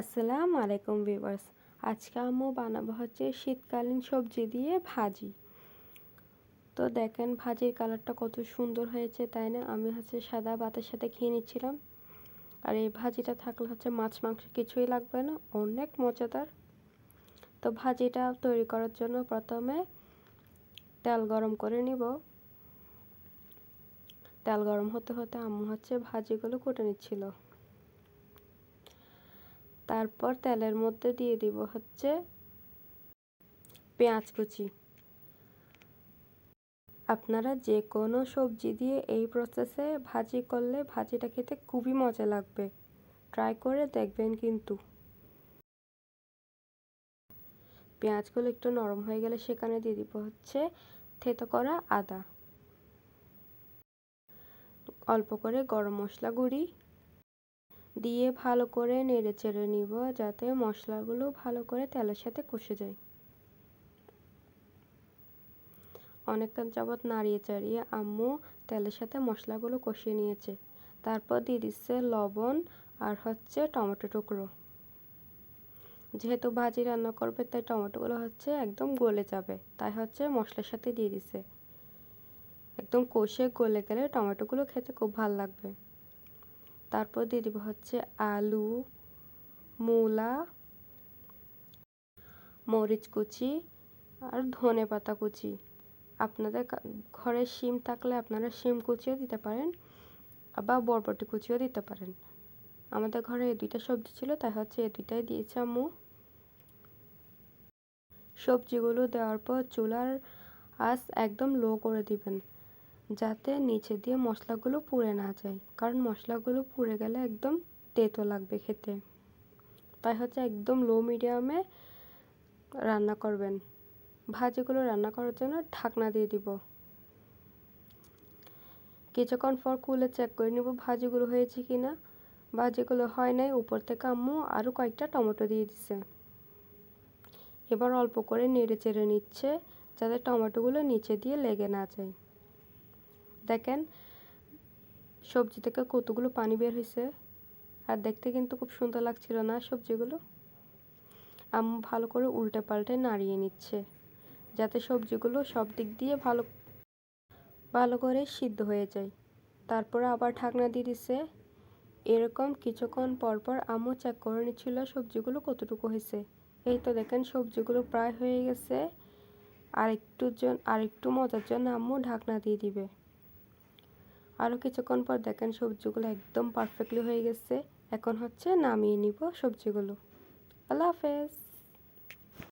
আসসালামু আলাইকুম ভিউয়ার্স। আজকে আম্মু বানাবো হচ্ছে শীতকালীন সবজি দিয়ে ভাজি। তো দেখেন ভাজির কালারটা কত সুন্দর হয়েছে, তাই না? আমি হচ্ছে সাদা ভাতের সাথে খেয়ে নিচ্ছিলাম। আর এই ভাজিটা থাকলে হচ্ছে মাছ মাংস কিছুই লাগবে না, অনেক মজাদার। তো ভাজিটা তৈরি করার জন্য প্রথমে তেল গরম করে নিব। তেল গরম হতে হতে আম্মু হচ্ছে ভাজিগুলো কুটে নিচ্ছিল। তারপর তেলের মধ্যে দিয়ে দিব হচ্ছে পেঁয়াজ কুচি। আপনারা যে কোনো সবজি দিয়ে এই প্রসেসে ভাজি করলে ভাজিটা খেতে খুবই মজা লাগবে। ট্রাই করে দেখবেন কিন্তু। পেঁয়াজগুলো একটু নরম হয়ে গেলে সেখানে দিয়ে দিব হচ্ছে থেতো করা আদা। অল্প করে গরম মশলা গুঁড়ি দিয়ে ভালো করে নেড়ে চেড়ে নিব যাতে মশলাগুলো ভালো করে তেলের সাথে কষে যায়। অনেকক্ষণ যাবৎ নাড়িয়ে চাড়িয়ে আম্মু তেলের সাথে মশলাগুলো কষিয়ে নিয়েছে। তারপর দিয়ে দিচ্ছে লবণ আর হচ্ছে টমেটো টুকরো। যেহেতু ভাজি রান্না করবে, তাই টমেটোগুলো হচ্ছে একদম গলে যাবে। তাই হচ্ছে মশলার সাথে দিয়ে দিছে। একদম কষে গলে গেলে টমেটোগুলো খেতে খুব ভালো লাগবে। তারপর দিয়ে দিব হচ্ছে আলু, মূলা, মরিচ কুচি আর ধনে পাতা কুচি। আপনাদের ঘরে শিম থাকলে আপনারা শিম কুচিও দিতে পারেন, আবার বরবটি কুচিও দিতে পারেন। আমাদের ঘরে এই দুইটা সবজি ছিল, তাই হচ্ছে এই দুইটাই দিয়েছে আম্মু। সবজিগুলো দেওয়ার পর চুলার আঁচ একদম লো করে দিবেন। যাতে নিচে দিয়ে মশলাগুলো পুড়ে না যায়। কারণ মশলাগুলো পুড়ে গেলে একদম তেতো লাগবে খেতে। তাই হচ্ছে একদম লো মিডিয়ামে রান্না করবেন। ভাজিগুলো রান্না করার জন্য ঢাকনা দিয়ে দিব। কিছুক্ষণ পর খুলে চেক করে নিব ভাজিগুলো হয়েছে কি না ভাজিগুলো হয় নাই, উপর থেকে আম্মু আরও কয়েকটা টমেটো দিয়ে দিছে। এবার অল্প করে নেড়ে চেড়ে নিচ্ছে, যাতে টমেটোগুলো নিচে দিয়ে লেগে না যায়। দেখেন, সবজি থেকে কতগুলো পানি বের হয়েছে আর দেখতে কিন্তু খুব সুন্দর লাগছিল না সবজিগুলো? আম্মু ভালো করে উল্টে পাল্টে নাড়িয়ে নিচ্ছে, যাতে সবজিগুলো সব দিক দিয়ে ভালো ভালো করে সিদ্ধ হয়ে যায়। তারপরে আবার ঢাকনা দিয়ে দিছে। এরকম কিছুক্ষণ পরপর আম্মু চেক করে নিচ্ছিল সবজিগুলো কতটুকু হয়েছে এই তো দেখেন সবজিগুলো প্রায় হয়ে গেছে। আর একটু জন আর একটু মজার জন্য আম্মু ঢাকনা দিয়ে দিবে। আরও কিছুক্ষণ পর দেখেন সবজিগুলো একদম পারফেক্টলি হয়ে গেছে। এখন হচ্ছে নামিয়ে নিব সবজিগুলো। আল্লাহ হাফেজ।